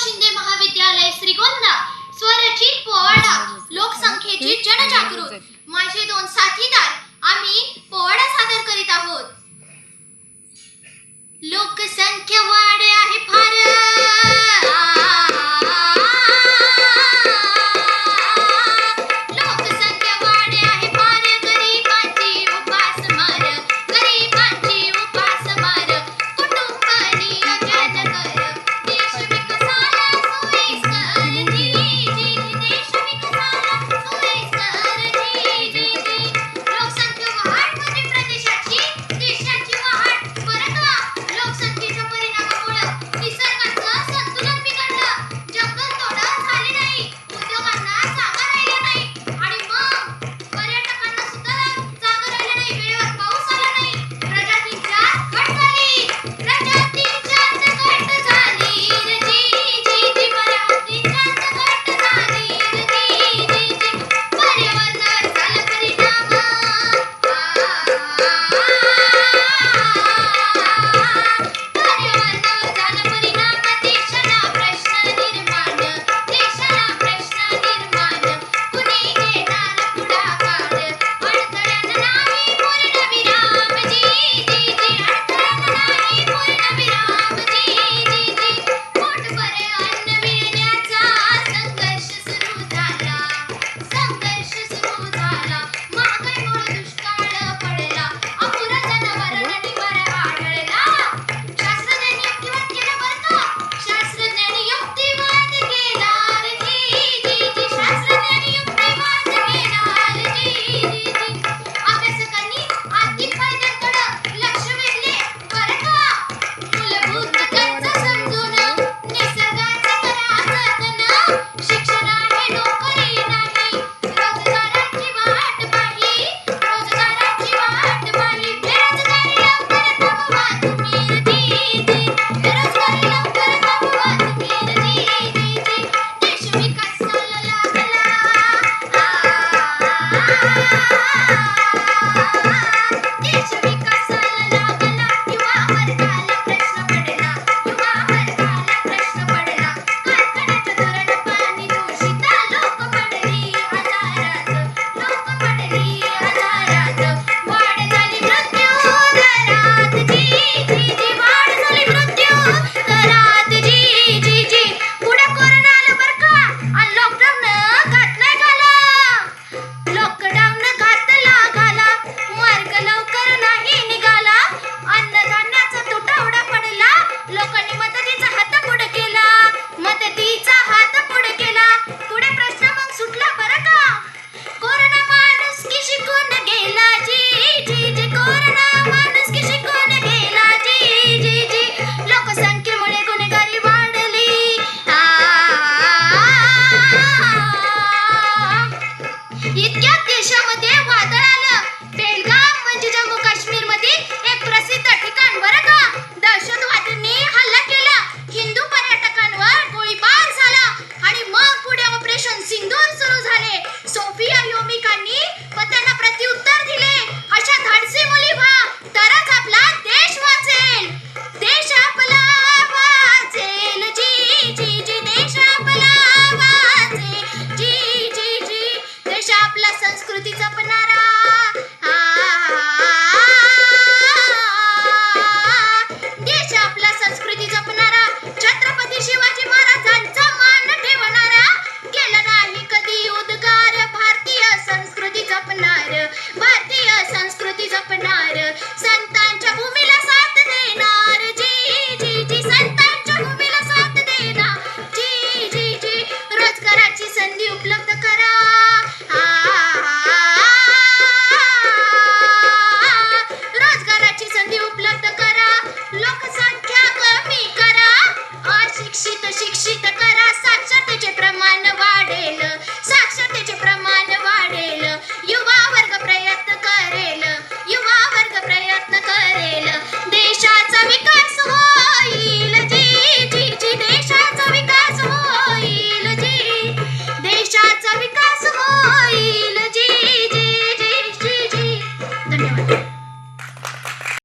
शिंदे महाविद्यालय श्रीगोंदा स्वरचित पोवाडा लोकसंख्येची जनजागृत. माझे दोन साथीदार आम्ही संस्कृती जपणारा देश आपला संस्कृती जपणारा छत्रपती शिवाजी महाराजांचा मान ठेवणारा. केला नाही कधी उद्गार. भारतीय संस्कृती जपणार भारतीय संस्कृती जपणार संतांच्या भूमी